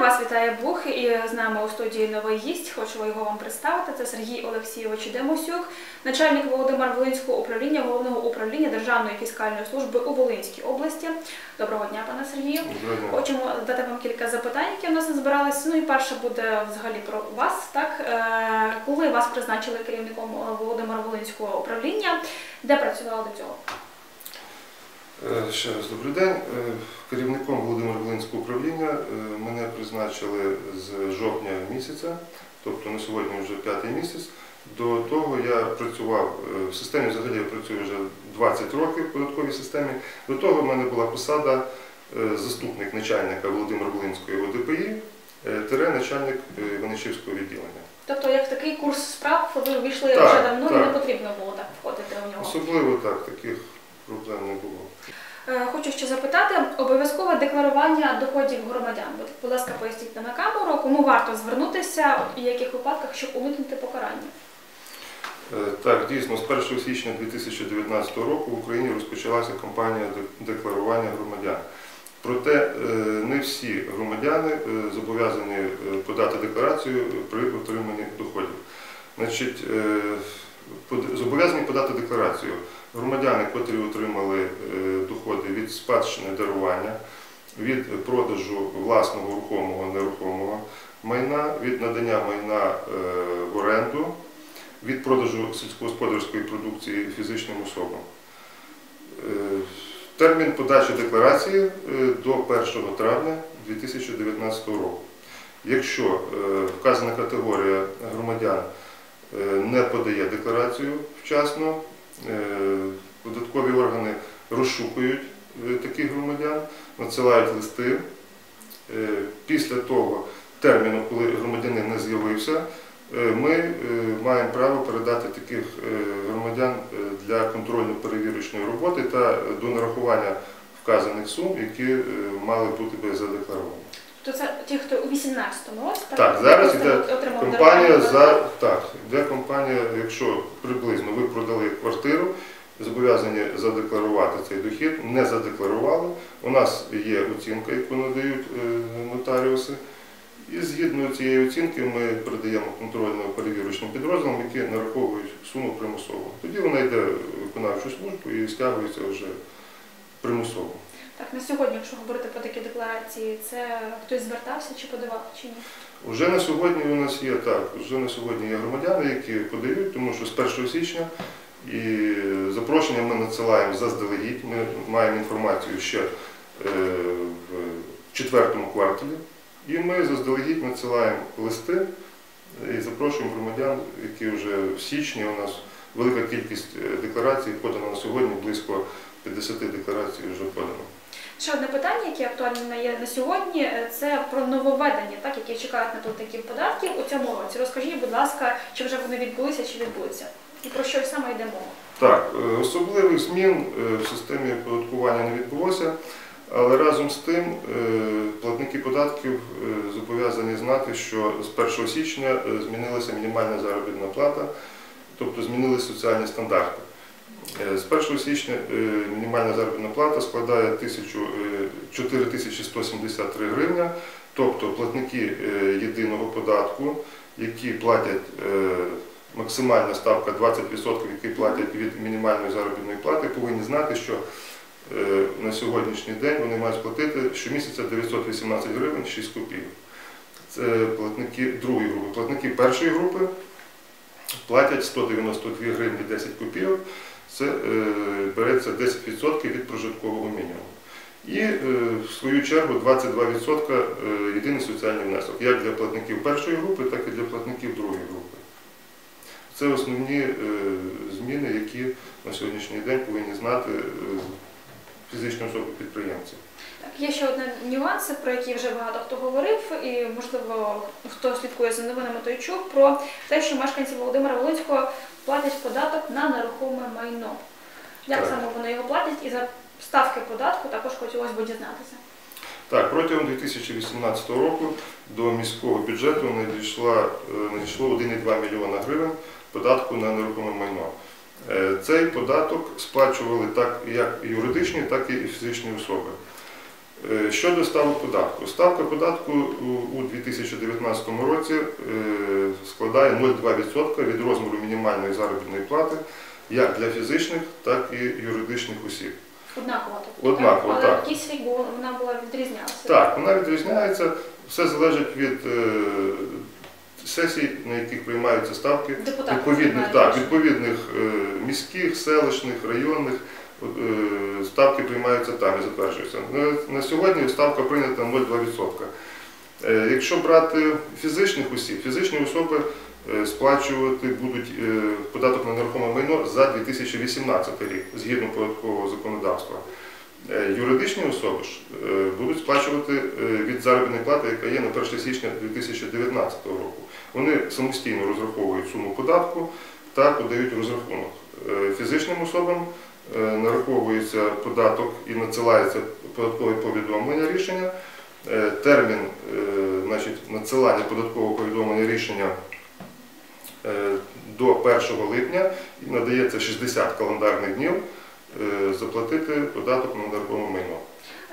Вас вітає Бух і з нами у студії новий гість. Хочу його вам представити. Це Сергій Олексійович Демосюк, начальник Володимир Волинського управління головного управління Державної фіскальної служби у Волинській області. Доброго дня, пане Сергію. Доброго. Хочемо задати вам кілька запитань, які у нас назбиралися. Ну і перше буде взагалі про вас. Так Е, коли вас призначили керівником Володимира Волинського управління, де працювали до цього? Е, Ще раз добрий день. Е, Керівником Володимира Волинського управління е, мене призначили з жовтня місяця, тобто на сьогодні вже п'ятий місяць. До того я працював в системі, взагалі я працюю вже 20 років в податковій системі. До того в мене була посада заступник начальника Володимира Волинської ОДПІ, тире начальник Винничівського відділення. Тобто, як такий курс справ ви вийшли Так, вже давно і не потрібно було так входити в нього. Особливо так, таких проблем не було. Е, Хочу ще запитати, обов'язкове декларування доходів громадян. Будь, ласка, поясніть на камеру, кому варто звернутися і в яких випадках, щоб уникнути покарання. Е, Так, дійсно, з 1 січня 2019 року в Україні розпочалася кампанія декларування громадян. Проте е, не всі громадяни зобов'язані подати декларацію при отриманні доходів. Значить, зобов'язані подати декларацію громадяни, котрі отримали е, доходи від спадщини дарування, від продажу власного рухомого нерухомого майна, від надання майна е, в оренду від продажу сільськогосподарської продукції фізичним особам. Е, Термін подачі декларації до 1 травня 2019 року. Якщо вказана категорія громадян не подає декларацію вчасно, е, податкові органи розшукують е, таких громадян, надсилають листи. Е, Після того терміну, коли громадянин не з'явився, Е, Ми е, маємо право передати таких е, громадян е, для контрольно-перевірочної роботи та до нарахування вказаних сум, які е, мали бути задекларовані. Тобто це ті, хто у 18-му році Так, зараз просто йде Компанія за так, йде компанія, якщо приблизно ви продали квартиру, зобов'язані задекларувати цей дохід, не задекларували. У нас є оцінка, яку надають е, нотаріуси. І згідно цієї оцінки ми передаємо контрольно-перевірочним підрозділам, які нараховують суму примусово. Тоді вона йде в виконавчу службу і стягується вже примусово. Так, на сьогодні, якщо говорити про такі декларації, це хтось звертався чи подавав, чи ні? Уже на сьогодні у нас є так, вже на сьогодні є громадяни, які подають, тому що з 1 січня і запрошення ми надсилаємо заздалегідь. Ми маємо інформацію ще е, в четвертому кварталі, і ми заздалегідь надсилаємо листи і запрошуємо громадян, які вже в січні у нас велика кількість е, декларацій подана на сьогодні, близько 50 декларацій вже подано. Ще одне питання, яке актуальне є на сьогодні, е, це про нововведення, так, які чекають на платників податків у цьому році. Розкажіть, будь ласка, чи вже вони відбулися, чи відбудуться? І про що саме йде мова? Так, е, особливих змін е, в системі оподаткування не відбулося, але разом з тим платники податків зобов'язані знати, що з 1 січня змінилася мінімальна заробітна плата, тобто змінилися соціальні стандарти. Е, З 1 січня е, мінімальна заробітна плата складає 1000, е, 4173 гривня, тобто платники єдиного податку, які платять максимальна ставка 20%, які платять від мінімальної заробітної плати, повинні знати, що на сьогоднішній день вони мають сплатити щомісяця 918 гривень 6 копійок. Це платники другої групи. Платники першої групи платять 192 гривні 10 копійок. Це е, береться 10% від прожиткового мінімуму. І е, в свою чергу 22% е, єдиний соціальний внесок, як для платників першої групи, так і для платників другої групи. Це основні зміни, які на сьогоднішній день повинні знати фізичні особи-підприємці. Так, є ще один нюанс, про який вже багато хто говорив, і можливо хто слідкує за новинами, той чув про те, що мешканці Володимира Волинського платять податок на нерухоме майно. Як саме вони його платять і за ставки податку також хотілося б дізнатися. Так, протягом 2018 року до міського бюджету е, надійшло 1,2 мільйона гривень податку на нерухоме майно. Е, Цей податок сплачували так як юридичні, так і фізичні особи. Е, Щодо ставок податку. Ставка податку у- у 2019 році е, складає 0,2% від розміру мінімальної заробітної плати як для фізичних, так і юридичних осіб. Однаково тобто, Однаково, Але так. якийсь рік вона була відрізнялася. Так, вона відрізняється, все залежить від сесій, на яких приймаються ставки, Депутати відповідних, так, відповідних е, міських, селищних, районних е, ставки приймаються там і затверджуються. На, на сьогодні ставка прийнята 0,2%. Е, Якщо брати фізичних осіб, фізичні особи е, сплачувати будуть е, податок на нерухоме майно за 2018 рік згідно податкового законодавства. Е, Юридичні особи ж е, будуть сплачувати е, від заробітної плати, яка є на 1 січня 2019 року. Вони самостійно розраховують суму податку та подають розрахунок. Е, Фізичним особам е, нараховується податок і надсилається податкове повідомлення рішення. Е, Термін значить, надсилання податкового повідомлення рішення до 1 липня і надається 60 календарних днів заплатити податок на нерухоме майно.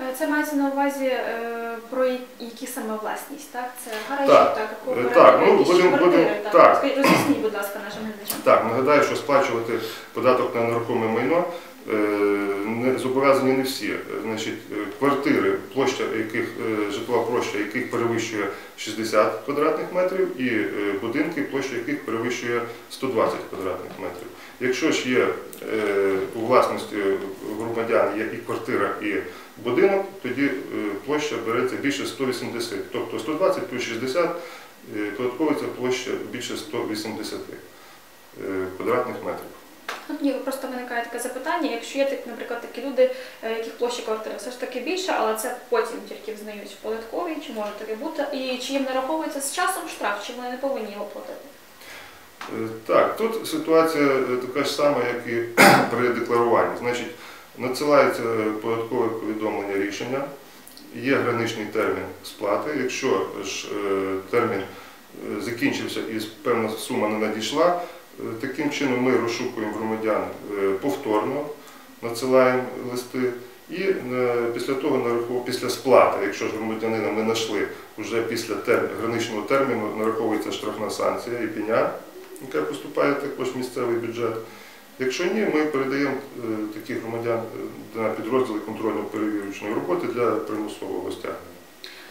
Е, Це мається на увазі е, про які саме власність, так? Це гаражі, Так. так, Е, кооперативи, так, ну, будем, квартири, будем, так. так. Роз'ясніть, будь ласка, нашим глядачам. Так, нагадаю, що сплачувати податок на нерухоме майно не зобов'язані не всі. Е, Значить, е, квартири, площа яких е, житлова площа яких перевищує 60 квадратних метрів, і е, будинки, площа яких перевищує 120 квадратних метрів. Якщо ж є е, у власності громадян є і квартира, і будинок, тоді е, площа береться більше 180. Тобто 120 плюс 60 е, податковується площа більше 180 е, квадратних метрів. Ну, Ні, просто виникає таке запитання, якщо є, наприклад, такі люди, е, яких площа квартири все ж таки більше, але це потім тільки взнають в податковій, чи може таке бути, і чи їм нараховується з часом штраф, чи вони не повинні його платити? Е, Так, тут ситуація е, така ж сама, як і при декларуванні. Значить, надсилається податкове повідомлення рішення, є граничний термін сплати. Якщо ж термін закінчився і певна сума не надійшла, таким чином ми розшукуємо громадян е, повторно, надсилаємо листи. І е, після того після сплати, якщо ж громадянина ми знайшли, вже після граничного терміну нараховується штрафна санкція і пеня, яка поступає також в місцевий бюджет. Якщо ні, ми передаємо е, таких громадян е, на підрозділи контрольно-перевірочної роботи для примусового стягнення.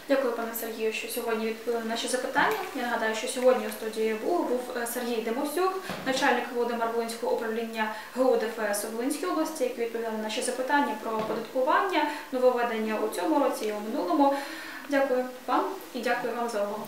Дякую, пане Сергію, що сьогодні відповіли на наші запитання. Я нагадаю, що сьогодні у студії був, був е, Сергій Демосюк, начальник Володимир Волинського управління ГУ ДФС у Волинській області, який відповідав на наші запитання про оподаткування, нововведення у цьому році і у минулому. Дякую вам і дякую вам за увагу.